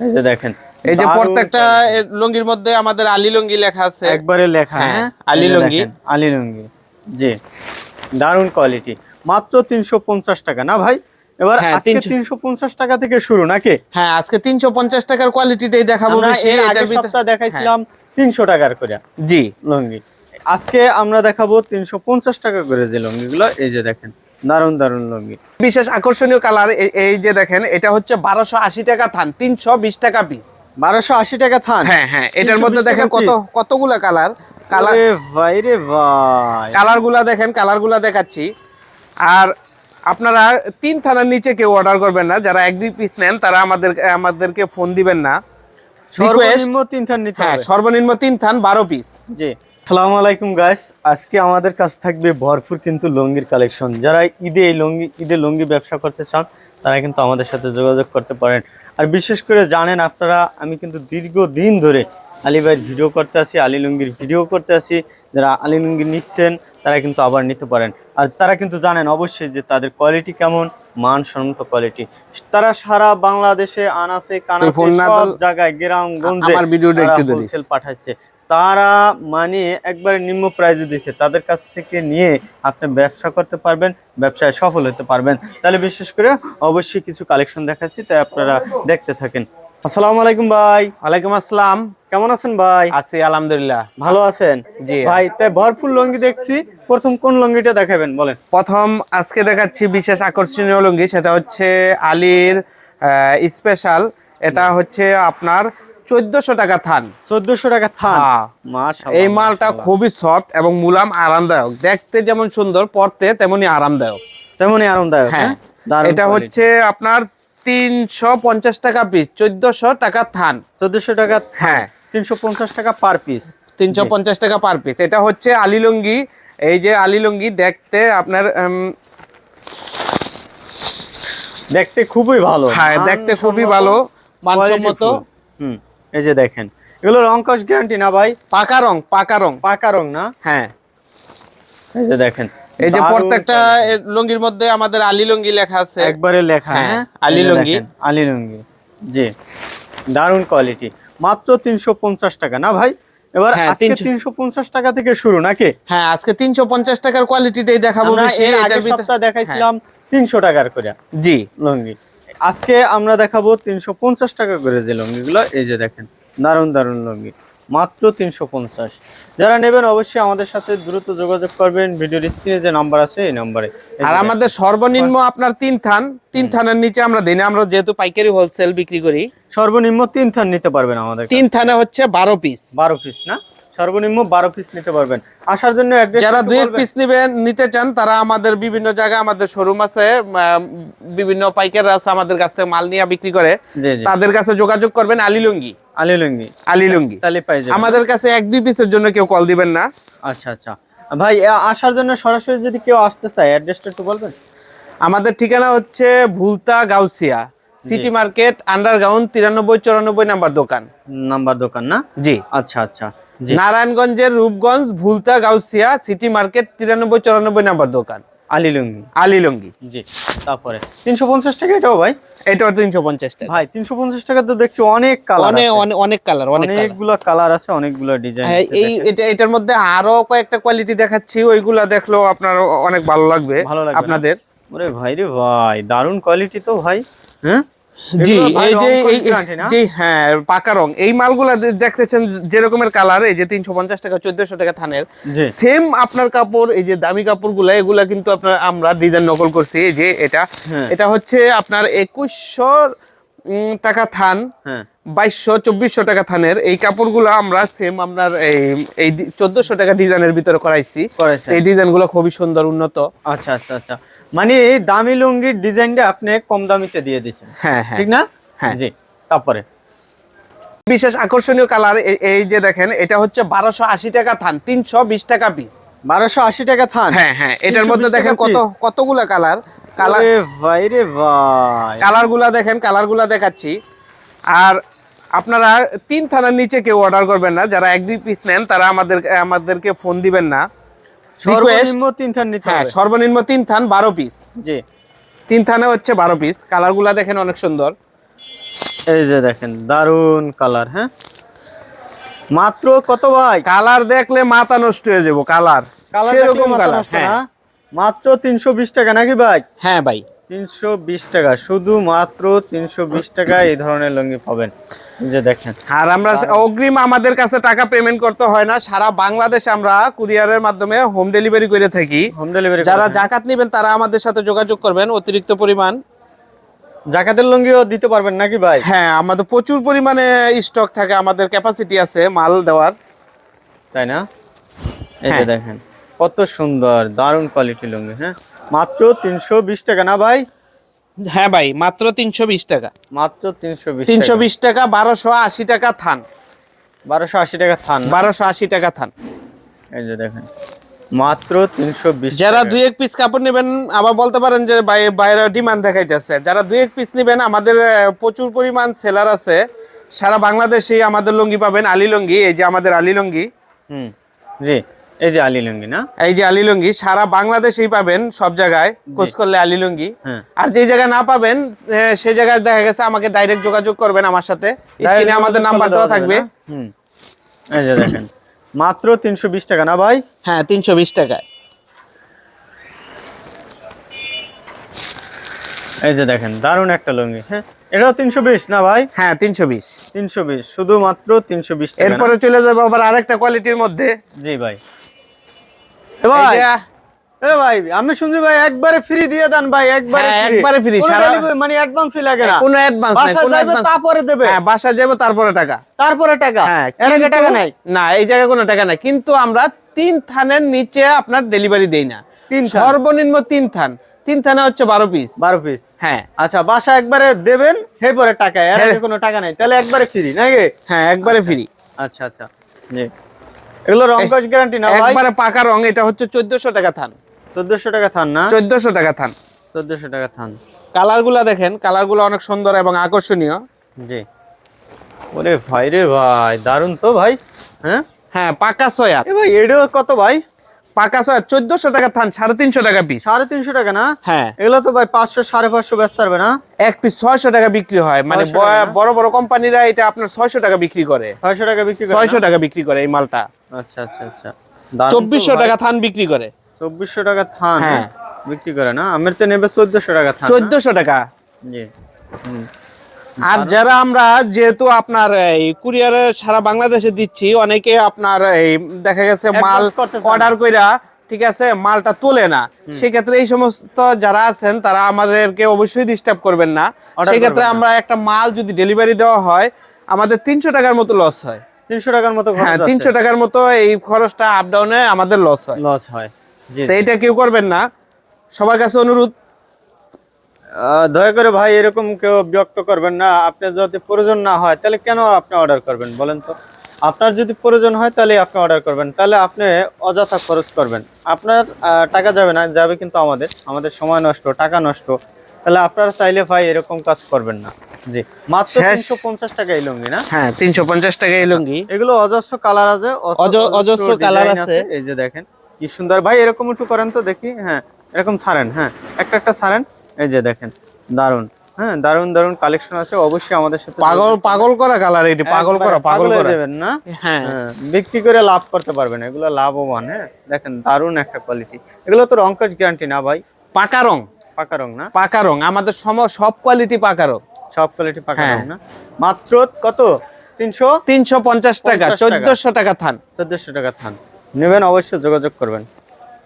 এই যে দেখেন এই যে প্রত্যেকটা লুঙ্গির মধ্যে আমাদের আলী লুঙ্গি লেখা আছে। একবারে লেখা হ্যাঁ, হ্যাঁ আলী লুঙ্গি। আলী লুঙ্গি। জি দারুণ কোয়ালিটি মাত্র তিনশো পঞ্চাশ টাকা না ভাই? এবার হ্যাঁ, আজকে 300 তিনশো পঞ্চাশ টাকা থেকে শুরু নাকি? হ্যাঁ আজকে তিনশো পঞ্চাশ টাকার কোয়ালিটিটাই দেখাবো বেশি এর আগের ভিতরে দেখাইছিলাম তিনশো টাকার করে জি। লুঙ্গি। আজকে আমরা দেখাবো তিনশো পঞ্চাশ টাকা করে যে লুঙ্গিগুলো এই যে দেখেন। দারুণ দারুণ লুঙ্গি। বিশেষ আকর্ষণীয় কালার এই যে দেখেন এটা হচ্ছে বারোশো আশি টাকা থান তিনশো বিশ টাকা পিস বারোশো আশি টাকা থান? হ্যাঁ হ্যাঁ এটার মধ্যে দেখেন কত। কতগুলা কালার? কালার ভাই রে ভাই। কালারগুলা দেখেন কালারগুলা দেখাচ্ছি। আর আপনারা তিন থানার নিচে কেউ অর্ডার করবেন না যারা এক দুই পিস নেন তারা আমাদের আমাদেরকে ফোন দিবেন না। সর্বনিম্ন তিন থান নিতে হ্যাঁ সর্বনিম্ন তিন থান বারো পিস জি। আসসালামু আলাইকুম গাইস আজকে আমাদের কাছে থাকবে ভরপুর কিন্তু লুঙ্গির কালেকশন যারা ঈদে এই লুঙ্গি ঈদে লুঙ্গি ব্যবসা করতে চান তারা কিন্তু আমাদের সাথে যোগাযোগ করতে পারেন। আর বিশেষ করে জানেন আপনারা আমি কিন্তু দীর্ঘদিন ধরে আলী ভাইয়ের ভিডিও করতে আসি আলী লুঙ্গির ভিডিও করতে আসি। যারা আলী লুঙ্গি নিচ্ছেন তারা কিন্তু আবার নিতে পারেন। আর তারা কিন্তু জানেন অবশ্যই যে তাদের কোয়ালিটি কেমন মানসম্মত কোয়ালিটি তারা সারা বাংলাদেশে আনাসে কানাসে সব জায়গায় গ্রাম গঞ্জে। হোলসেল পাঠাচ্ছে। তারা মানে একবারে নিম্ন প্রাইজে দিচ্ছে তাদের কাছ থেকে নিয়ে আপনি ব্যবসা করতে পারবেন ব্যবসায় সফল হতে পারবেন। তাহলে বিশেষ করে অবশ্যই কিছু কালেকশন দেখাচ্ছি তাই আপনারা দেখতে থাকেন। আসসালামু আলাইকুম ভাই। ওয়ালাইকুম আসসালাম। কেমন আছেন ভাই? আছি আলহামদুলিল্লাহ। ভালো আছেন? জি। ভাই তাই ভরপুর লঙ্গি দেখছি। প্রথম কোন লঙ্গিটা দেখাবেন বলেন। প্রথম আজকে দেখাচ্ছি বিশেষ আকর্ষণীয় লঙ্গি সেটা হচ্ছে আলীর স্পেশাল এটা হচ্ছে আপনার চোদ্দশো টাকা থান। চোদ্দশো টাকা থান। হ্যাঁ। এই মালটা খুবই সফট এবং মুলাম আরামদায়ক। দেখতে যেমন সুন্দর পরতে তেমনি আরামদায়ক। তেমনই আরামদায়ক হ্যাঁ। হ্যাঁ? এটা হচ্ছে আপনার তিনশো পঞ্চাশ টাকা পিস চোদ্দশো টাকা থান। চোদ্দশো টাকা হ্যাঁ। তিনশো পঞ্চাশ টাকা পার পিস তিনশো পঞ্চাশ টাকা পার পিস এটা হচ্ছে আলিলঙ্গি এই যে আলিলঙ্গি দেখতে আপনার দেখতে খুবই ভালো। হ্যাঁ দেখতে খুবই ভালো মানসম্মত। হুম। এই যে দেখেন এগুলো রং কস গ্যারান্টি না ভাই? পাকা রং পাকা রং। পাকা রং না? হ্যাঁ। এই যে দেখেন এই যে প্রত্যেকটা লুঙ্গির মধ্যে আমাদের আলী লুঙ্গি লেখা আছে। একবারে লেখা হ্যাঁ, হ্যাঁ? আলী লুঙ্গি। আলী লুঙ্গি। জি দারুণ কোয়ালিটি মাত্র তিনশো পঞ্চাশ টাকা না ভাই? এবার হ্যাঁ, আজকে 300 তিনশো পঞ্চাশ টাকা থেকে শুরু নাকি? হ্যাঁ আজকে তিনশো পঞ্চাশ টাকার কোয়ালিটিটাই দেখাবো বেশি এটার ভিতরে দেখাইছিলাম তিনশো টাকার করে জি। লুঙ্গি। আজকে আমরা দেখাবো তিনশো পঞ্চাশ টাকা করে যে লুঙ্গিগুলো এই যে দেখেন দারুণ দারুণ লুঙ্গি মাত্র তিনশো পঞ্চাশ। যারা নেবেন অবশ্যই আমাদের সাথে দ্রুত যোগাযোগ করবেন ভিডিওর স্ক্রিনে যে নাম্বার আছে এই নাম্বারে। আর আমাদের সর্বনিম্ন আপনার তিন থান তিন থানের নিচে আমরা দিই না আমরা যেহেতু পাইকারি হোলসেল বিক্রি করি সর্বনিম্ন তিন থান নিতে পারবেন আমাদের তিন থানে হচ্ছে বারো পিস বারো পিস না? সর্বনিম্ন বারো পিস নিতে পারবেন। আসার জন্য যারা দুই পিস নিবেন নিতে চান তারা আমাদের বিভিন্ন জায়গায় আমাদের শোরুম আছে বিভিন্ন পাইকার আছে আমাদের কাছ থেকে মাল নিয়ে বিক্রি করে। তাদের কাছে যোগাযোগ করবেন আলিলুঙ্গি আলী লুঙ্গি। আলিলুঙ্গি তাহলে পাই যাবেন। আমাদের কাছে এক দুই পিসের জন্য কেউ কল দিবেন না। আচ্ছা আচ্ছা। ভাই আসার জন্য সরাসরি যদি কেউ আসতে চায় অ্যাড্রেসটা একটু বলবেন? আমাদের ঠিকানা হচ্ছে Bhulta Gausia city market underground তিরানব্বই চুরানব্বই নাম্বার দোকান। নাম্বার দোকান না? জি। আচ্ছা আচ্ছা। নারায়ণগঞ্জের রূপগঞ্জ ভুলতা গাউসিয়া সিটি মার্কেট তিরানব্বই চুরানব্বই নাম্বার দোকান। আলী লুঙ্গি। আলিলুঙ্গি জি তারপরে? তিনশো পঞ্চাশ টাকা এটাও ভাই? এটাও তিনশো পঞ্চাশ টাকা। ভাই তিনশো পঞ্চাশ টাকা তো দেখছি অনেক কালার অনেক অনেক- অনেক কালার অনেক কালার। অনেকগুলো কালার আছে অনেকগুলো ডিজাইন হ্যাঁ এই এটা এটার মধ্যে আরও কয়েকটা কোয়ালিটি দেখাচ্ছি ওইগুলা দেখলেও আপনার অনেক ভালো লাগবে ভালো লাগবে আপনাদের। ওরে ভাই রে ভাই দারুণ কোয়ালিটি তো ভাই। হ্যাঁ? জি এই যে? জি হ্যাঁ পাকা রং এই মালগুলা দেখতেছেন যে রকমের কালার এই যে তিনশো পঞ্চাশ টাকা চোদ্দশো টাকা থানের। সেম আপনার কাপড় এই যে দামি কাপড়গুলা এগুলা কিন্তু আপনার আমরা ডিজাইন নকল করছি এই যে এটা। হ্যাঁ। এটা হচ্ছে আপনার একুশশো টাকা থান হ্যাঁ। বাইশশো চব্বিশশো টাকা থানের। এই কাপড়গুলো আমরা সেম আপনার এই এই চোদ্দশো টাকা ডিজাইনের ভিতরে করাইছি। এই ডিজাইনগুলো খুবই সুন্দর উন্নত। আচ্ছা আচ্ছা আচ্ছা। মানে দামি লুঙ্গির ডিজাইনটা আপনি কম দামিতে দিয়ে দিয়েছেন। হ্যাঁ হ্যাঁ। ঠিক না? হ্যাঁ। জি তারপরে? বিশেষ আকর্ষণীয় কালার এই যে দেখেন এটা হচ্ছে বারোশো আশি টাকা থান তিনশো বিশ টাকা পিস বারোশো আশি টাকা থান? হ্যাঁ হ্যাঁ। এটার মধ্যে দেখেন কত। কতগুলা কালার? কালার ভাই রে ভাই। কালারগুলা দেখেন কালারগুলা দেখাচ্ছি। আর আপনারা তিন থানার নিচে কেউ অর্ডার করবেন না যারা এক দুই পিস নেন তারা আমাদের আমাদেরকে ফোন দিবেন না। সর্বনিম্ন তিন থান নিতে হ্যাঁ সর্বনিম্ন তিন থান বারো পিস জি। তিন থানে হচ্ছে বারো পিস কালারগুলা দেখেন অনেক সুন্দর। এই যে দেখেন দারুণ কালার হ্যাঁ? মাত্র কত ভাই? কালার দেখলে মাথা নষ্ট হয়ে যাব কালার কালার সেরকম কালার না? মাত্র তিনশো বিশ টাকা নাকি ভাই? হ্যাঁ ভাই। তিনশো বিশ টাকা শুধু মাত্র তিনশো বিশ টাকা এই ধরনের লুঙ্গি পাবেন। যে দেখেন। আর আমরা অগ্রিম আমাদের কাছে টাকা পেমেন্ট করতে হয় না সারা বাংলাদেশে আমরা কুরিয়ারের মাধ্যমে হোম ডেলিভারি করে থাকি। হোম ডেলিভারি যারা জাকাত নেবেন তারা আমাদের সাথে যোগাযোগ করবেন অতিরিক্ত পরিমাণ। জাকাতের লুঙ্গিও দিতে পারবেন নাকি ভাই? হ্যাঁ আমাদের প্রচুর পরিমাণে স্টক থাকে আমাদের ক্যাপাসিটি আছে মাল দেওয়ার। তাই না? এই যে হ্যাঁ। দেখেন। কত সুন্দর দারুণ কোয়ালিটি লুঙ্গি হ্যাঁ? মাত্র তিনশো বিশ টাকা না ভাই? হ্যাঁ ভাই মাত্র তিনশো বিশ টাকা। মাত্র তিনশো বিশ তিনশো বিশ টাকা বারোশো আশি টাকা থান। বারোশো আশি টাকা থান বারোশো আশি টাকা থান। এই যে দেখেন মাত্র তিনশো বিশ যারা দুই এক পিস কাপড় নেবেন আবার বলতে পারেন যে বাই- বাইরে ডিমান্ড দেখাইতেছে। যারা দুই এক পিস নেবেন আমাদের প্রচুর পরিমাণ সেলার আছে। সারা বাংলাদেশেই আমাদের লুঙ্গি পাবেন আলী লুঙ্গি এই যে আমাদের আলী লুঙ্গি। হুম জি। এই যে আলী লুঙ্গি না? এই যে আলী লুঙ্গি সারা বাংলাদেশেই পাবেন সব জায়গায় খোঁজ করলে আলী লুঙ্গি। হ্যাঁ। আর যে জায়গায় না পাবেন সেই জায়গায় দেখা গেছে আমাকে ডাইরেক্ট যোগাযোগ করবেন আমার সাথে। স্ক্রিনে আমাদের নাম্বারটাও থাকবে। হুম। এই যে দেখেন মাত্র তিনশো বিশ টাকা না ভাই? হ্যাঁ তিনশো বিশ টাকায়। এই যে দেখেন দারুণ একটা লুঙ্গি হ্যাঁ? এটাও তিনশো বিশ না ভাই? হ্যাঁ তিনশো বিশ। তিনশো বিশ শুধুমাত্র তিনশো বিশ টাকা এরপরে চলে যাব আবার আরেকটা কোয়ালিটির মধ্যে। জি ভাই। ভাই। ভাই আমি শুনছি ভাই একবারে ফ্রি দিয়ে দেন ভাই একবারে হ্যাঁ, সারা- delivery মানে অ্যাডভান্সই লাগে না। কোনো অ্যাডভান্স নাই কোনো অ্যাডভান্স তারপরে দেবে। হ্যাঁ বাসা যাব তারপরে টাকা। তারপরে টাকা? হ্যাঁ এর টাকা নাই? না এই জায়গায় কোনো টাকা নাই। কিন্তু আমরা তিন থানের নিচে আপনার ডেলিভারি দেই না। তিন সর্বনিম্ন তিন থান। তিন থানা হচ্ছে বারো পিস বারো পিস হ্যাঁ। আচ্ছা বাসা একবারে দেবেন এরপরে টাকা এর কোনো টাকা নাই। তাহলে একবারে ফ্রি নাকি? হ্যাঁ একবারে ফ্রি আচ্ছা আচ্ছা। জি। এগুলো রংকশ গ্যারান্টি না ভাই। একবারে পাকা রং এটা হচ্ছে 1400 টাকা থান। 1400 টাকা থান না? 1400 টাকা থান। 1400 টাকা থান। কালারগুলো দেখেন কালারগুলো অনেক সুন্দর এবং আকর্ষণীয়। জি। ওরে ভাই রে ভাই দারুণ তো ভাই হ্যাঁ? হ্যাঁ পাকা সয়া। এ ভাই এডো কত ভাই? পাকা সয়া চোদ্দশো টাকা থান সাড়ে তিনশো টাকা পিস সাড়ে তিনশো টাকা না? হ্যাঁ। এগুলো তো ভাই পাঁচশো সাড়ে পাঁচশো ব্যস্ত পারবে না? এক পিস ছয়শো টাকা বিক্রি হয়। মানে 600 টাকা না? বড় বড় কোম্পানিরা এটা আপনার ছয়শো টাকা বিক্রি করে। ছয়শো টাকা বিক্রি করে ছয়শো টাকা বিক্রি করে এই মালটা। আচ্ছা আচ্ছা আচ্ছা। চব্বিশশো টাকা থান বিক্রি করে। চব্বিশশো টাকা থান? হ্যাঁ। বিক্রি করে না? আমার তো নেবে চোদ্দশো টাকা চোদ্দশো টাকা। জি। হুম। আর যারা আমরা যেহেতু আপনার এই কুরিয়ারে সারা বাংলাদেশে দিচ্ছি অনেকে আপনার এই দেখা গেছে মাল। অর্ডার কইরা ঠিক আছে মালটা তোলে না। সেক্ষেত্রে এই সমস্ত যারা আছেন তারা আমাদেরকে অবশ্যই ডিস্টার্ব করবেন না। সেক্ষেত্রে আমরা একটা মাল যদি ডেলিভারি দেওয়া হয় আমাদের তিনশো টাকার মতো লস হয়। তিনশো টাকার মতো হ্যাঁ তিনশো টাকার মতো এই খরচটা আপ ডাউনে আমাদের লস হয়। লস হয়। তো এটা কেউ করবেন না। সবার কাছে অনুরোধ দয়া করে ভাই এরকম কেউ বিরক্ত করবেন না। আপনার যদি প্রয়োজন না হয় তাহলে কেন আপনি অর্ডার করবেন বলেন তো? আপনার যদি প্রয়োজন হয় তাহলে আপনি অর্ডার করবেন। তাহলে আপনি অযথা খরচ করবেন। আপনার টাকা যাবে না যাবে কিন্তু আমাদের। আমাদের সময় নষ্ট টাকা নষ্ট। তাহলে আপনারা চাইলে ভাই এরকম কাজ করবেন না। জি। মাত্র। তিনশো পঞ্চাশ টাকা এই লুঙ্গি না? হ্যাঁ তিনশো পঞ্চাশ টাকা এই লুঙ্গি। এগুলো অজস্র কালার আছে অজ- অজ- অজস্র কালার আছে। এই যে দেখেন কি সুন্দর। ভাই এরকম একটু করেন তো দেখি হ্যাঁ। এরকম ছাড়েন হ্যাঁ। একটা একটা ছাড়েন। এই যে দেখেন দারুণ হ্যাঁ দারুণ দারুণ কালেকশন আছে অবশ্যই আমাদের সাথে পাগল পাগল করা কালার এটি পাগল করা পাগল হয়ে করা। যাবেন না? হ্যাঁ। হ্যাঁ, বিক্রি করে লাভ করতে পারবেন এগুলো লাভবান হ্যাঁ। দেখেন দারুণ একটা কোয়ালিটি এগুলো তো রংকশ গ্যারান্টি না ভাই? পাকা রং। পাকা রং না? পাকা রং আমাদের সম সব কোয়ালিটি পাকা রং। সব কোয়ালিটি পাকা হ্যাঁ। রং না? মাত্র কত? তিনশো? তিনশো পঞ্চাশ টাকা। চোদ্দশো টাকা থান। চোদ্দশো টাকা থান। নেবেন অবশ্যই যোগাযোগ করবেন।